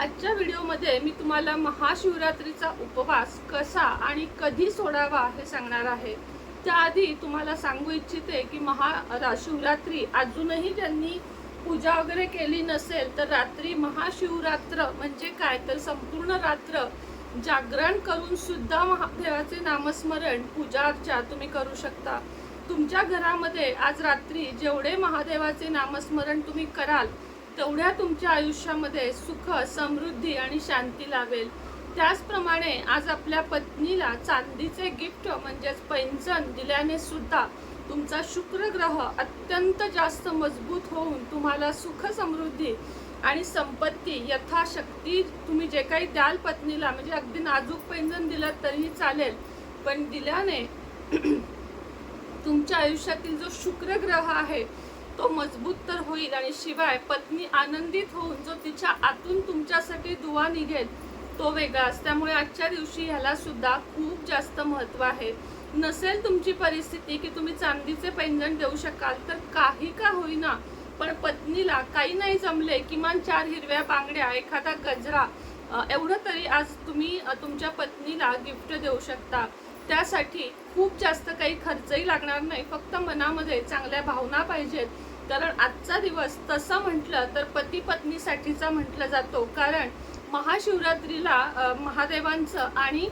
आजच्या व्हिडिओमध्ये मी तुम्हाला महाशिवरात्रीचा उपवास कसा आणि कधी सोडावा हे सांगणार आहे. त्याआधी तुम्हाला सांगू इच्छिते की महा शिवरात्री अजूनही ज्यांनी पूजा वगैरे केली नसेल तर रात्री महाशिवरात्र म्हणजे काय? तर संपूर्ण रात्र जागरण करून सुद्धा महादेवाचे नामस्मरण पूजा अर्चा तुम्ही करू शकता. तुमच्या घरामध्ये आज रात्री जेवढे महादेवाचे नामस्मरण तुम्ही कराल तेवढ्या तुमच्या आयुष्यामध्ये सुख समृद्धी आणि शांती लावेल त्याचप्रमाणे आज आपल्या पत्नीला चांदीचे गिफ्ट म्हणजेच पैंजण दिल्याने सुद्धा तुमचा शुक्र ग्रह अत्यंत जास्त मजबूत होऊन तुम्हाला सुख समृद्धी आणि संपत्ती यथाशक्ती तुम्ही जे काही द्याल पत्नीला म्हणजे अगदी नाजूक पैंजण दिलं तरीही चालेल. पण दिल्याने तुमच्या आयुष्यातील जो शुक्र ग्रह आहे तो मजबूत तर होईल आणि शिवाय पत्नी आनंदित होऊन जो तिच्या आतून तुमच्यासाठी दुवा निघेल तो वेगळाच त्यामुळे आजच्या दिवशी ह्याला सुद्धा खूप जास्त महत्त्व आहे. नसेल तुमची परिस्थिती की तुम्ही चांदीचे पैंजण देऊ शकाल तर काही का होईना. पण पत्नीला काही नाही जमले किमान चार हिरव्या बांगड्या एखादा गजरा एवढं तरी आज तुम्ही तुमच्या पत्नीला गिफ्ट देऊ शकता. त्यासाठी खूप जास्त काही खर्चही लागणार नाही. फक्त मनामध्ये चांगल्या भावना पाहिजेत. कारण आजचा दिवस तसं म्हटलं तर पती पत्नीसाठीचा म्हटलं जातो. कारण महाशिवरात्रीला महादेवांचं आणि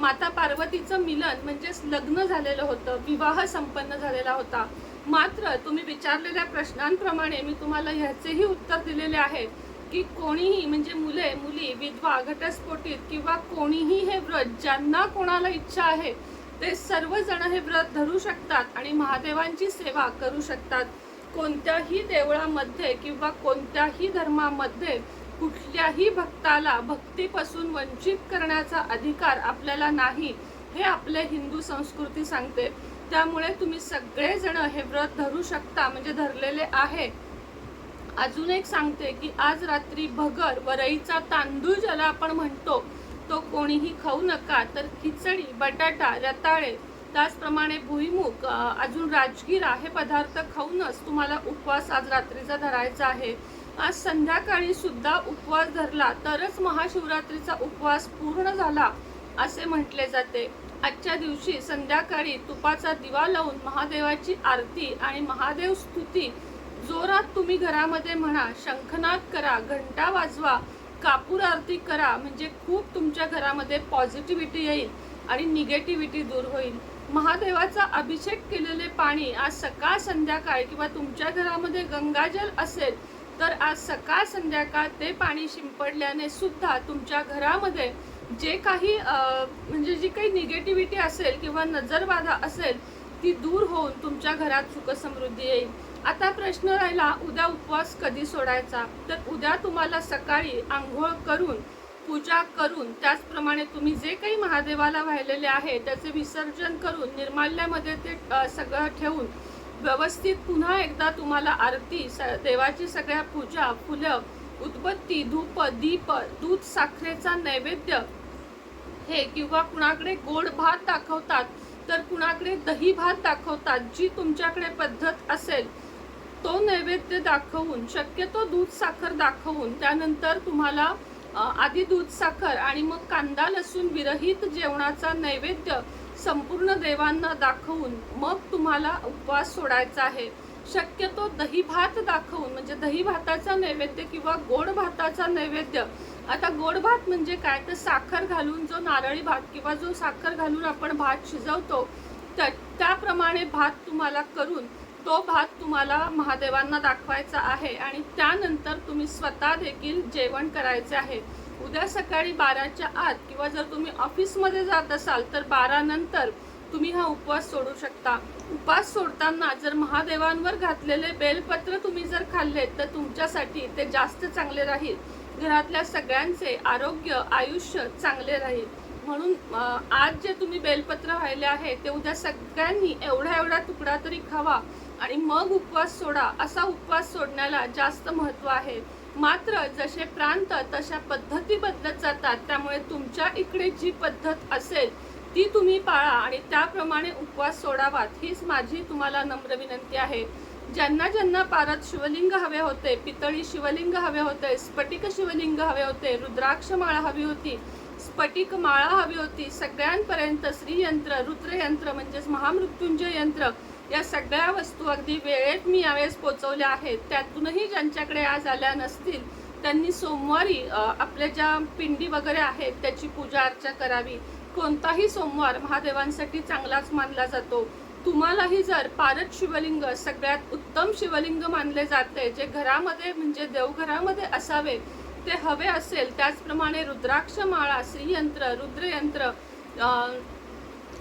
माता पार्वतीचं मिलन म्हणजेच लग्न झालेलं होतं विवाह संपन्न झालेला होता. मात्र तुम्ही विचारलेल्या प्रश्नांप्रमाणे मी तुम्हाला ह्याचेही उत्तर दिलेले आहे की कोणीही म्हणजे मुले मुली विधवा घटस्फोटीत किंवा कोणीही हे व्रत ज्यांना कोणाला इच्छा आहे ते सर्वजण हे व्रत धरू शकतात आणि महादेवांची सेवा करू शकतात. कोणत्याही देवळामध्ये किंवा कोणत्याही धर्मामध्ये कुठल्याही भक्ताला भक्तीपासून वंचित करण्याचा अधिकार आपल्याला नाही हे आपले हिंदू संस्कृती सांगते. त्यामुळे तुम्ही सगळेजण हे व्रत धरू शकता म्हणजे धरलेले आहे. अजून एक सांगते की आज रात्री भगर वरईचा तांदूळ ज्याला आपण म्हणतो तो कोणीही खाऊ नका. तर खिचडी बटाटा रताळे त्याचप्रमाणे भुईमुग अजून राजगिरा हे पदार्थ खाऊनच तुम्हाला उपवास आज रात्रीचा धरायचा आहे. आज संध्याकाळी सुद्धा उपवास धरला तरच महाशिवरात्रीचा उपवास पूर्ण झाला असे म्हटले जाते. आजच्या दिवशी संध्याकाळी तुपाचा दिवा लावून महादेवाची आरती आणि महादेव स्तुती. जोरात तुम्ही घरामध्ये म्हणा शंखनाद करा घंटा वाजवा कापूर आरती करा म्हणजे खूप तुमच्या घरामध्ये पॉझिटिव्हिटी येईल आणि निगेटिव्हिटी दूर होईल. महादेवाचा अभिषेक केलेले पाणी आज सकाळ संध्याकाळ किंवा तुमच्या घरामध्ये गंगाजल असेल तर आज सकाळ संध्याकाळ ते पाणी शिंपडल्याने सुद्धा तुमच्या घरामध्ये जे काही म्हणजे जी काही निगेटिव्हिटी असेल किंवा नजरबाधा असेल ती दूर होऊन तुमच्या घरात सुख समृद्धी येईल. आता प्रश्न राहिला उद्या उपवास कधी सोडायचा? तर उद्या तुम्हाला सकाळी आंघोळ करून पूजा करून त्याचप्रमाणे तुम्ही जे काही महादेवाला वाहिलेले आहे त्याचे विसर्जन करून निर्माल्यामध्ये ते सगळं ठेवून व्यवस्थित पुन्हा एकदा तुम्हाला आरती स- देवाची सगळ्या पूजा फुलं उदबत्ती धूप दीप दूध साखरेचा नैवेद्य हे किंवा कुणाकडे गोड भात दाखवतात तर कुणाकडे दही भात दाखवतात जी तुमच्याकडे पद्धत असेल तो नैवेद्य दाखवून शक्यतो दूध साखर दाखवून त्यानंतर तुम्हाला आधी दूध साखर आणि मग कांदा लसूण विरहित जेवणाचा नैवेद्य संपूर्ण देवांना दाखवून मग तुम्हाला उपवास सोडायचा आहे. शक्यतो दही भात दाखवून म्हणजे दही भाताचा नैवेद्य किंवा गोड भाताचा नैवेद्य. आता गोड भात म्हणजे काय? तर साखर घालून जो नारळी भात किंवा जो साखर घालून आपण भात शिजवतो त्या त्याप्रमाणे भात तुम्हाला करून तो भात तुम्हाला महादेवांना दाखवायचा आहे आणि त्यानंतर तुम्ही स्वतः देखील जेवण करायचे आहे. उद्या सकाळी बाराच्या आत किंवा जर तुम्ही ऑफिसमध्ये जात असाल तर बारानंतर तुम्ही हा उपवास सोडू शकता. उपवास सोडताना जर महादेवांवर घातलेले बेलपत्र तुम्ही जर खाल्ले तर तुमच्यासाठी ते जास्त चांगले राहील. घरातल्या सगळ्यांचे आरोग्य आयुष्य चांगले राहील. म्हणून आज जे तुम्ही बेलपत्र व्हायले आहे ते उद्या सगळ्यांनी एवढा एवढा तुकडा तरी खावा. आणि मग उपवास सोडा. असा उपवास सोडण्याला जास्त महत्त्व आहे. मात्र जसे प्रांत तशा पद्धती बदलत जातात. त्यामुळे तुमच्या इकडे जी पद्धत असेल ती तुम्ही पाळा आणि त्याप्रमाणे उपवास सोडावात. हीच माझी तुम्हाला नम्र विनंती आहे. ज्यांना ज्यांना पारत शिवलिंग हवे होते पितळी शिवलिंग हवे होते स्फटिक शिवलिंग हवे होते रुद्राक्ष माळा हवी होती स्फटिक माळा हवी होती सगळ्यांपर्यंत श्रीयंत्र रुद्रयंत्र म्हणजेच महामृत्युंजय यंत्र या सगळ्या वस्तू अगदी वेळेत मी यावेळेस पोचवल्या आहेत. त्यातूनही ज्यांच्याकडे आज आल्या नसतील त्यांनी सोमवारी आपल्या ज्या पिंडी वगैरे आहेत त्याची पूजा अर्चा करावी. कोणताही सोमवार महादेवांसाठी चांगलाच मानला जातो. तुम्हालाही जर पारद शिवलिंग सगळ्यात उत्तम शिवलिंग मानले जाते जे घरामध्ये म्हणजे देवघरामध्ये असावे ते हवे असेल त्याचप्रमाणे रुद्राक्ष माळा श्रीयंत्र रुद्रयंत्र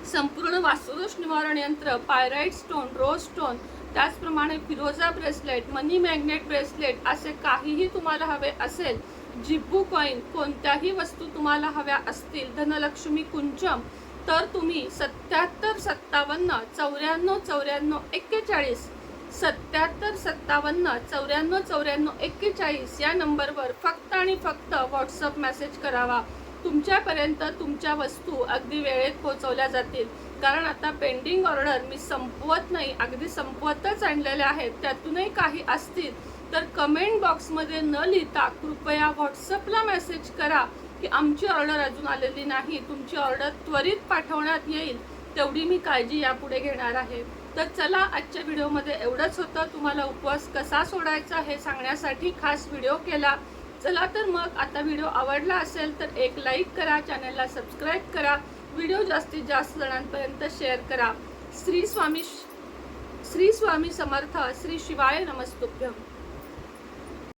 संपूर्ण वास्तुदोष निवारण यंत्र पायराईट स्टोन रोज स्टोन त्याचप्रमाणे फिरोजा ब्रेसलेट मनी मॅग्नेट ब्रेसलेट असे काहीही तुम्हाला हवे असेल जिब्बू कॉईन कोणत्याही वस्तू तुम्हाला हव्या असतील धनलक्ष्मी कुंचम तर तुम्ही सत्याहत्तर सत्तावन्न चौऱ्याण्णव चौऱ्याण्णव एक्केचाळीस सत्याहत्तर सत्तावन्न चौऱ्याण्णव चौऱ्याण्णव एक्केचाळीस या नंबरवर फक्त आणि फक्त व्हॉट्सअप मेसेज करावा. तुमच्यापर्यंत तुमच्या वस्तू अगदी वेळेत पोहोचवल्या जातील. कारण आता पेंडिंग ऑर्डर मी संपवत नाही अगदी संपवतच आणलेल्या आहेत. त्यातूनही काही असतील तर कमेंट बॉक्समध्ये न लिहिता कृपया व्हॉट्सअपला मेसेज करा की आमची ऑर्डर अजून आलेली नाही तुमची ऑर्डर त्वरित पाठवण्यात येईल. तेवढी मी काळजी यापुढे घेणार आहे. तर चला आजच्या व्हिडिओमध्ये एवढंच होतं. तुम्हाला उपवास कसा सोडायचा हे सांगण्यासाठी खास व्हिडिओ केला. चला तर मग आता व्हिडिओ आवडला असेल तर एक लाईक करा चॅनलला सबस्क्राईब करा. व्हिडिओ जास्तीत जास्त जणांपर्यंत शेअर करा. श्री स्वामी श्री स्वामी समर्थ श्री शिवाय नमस्तुभ्यम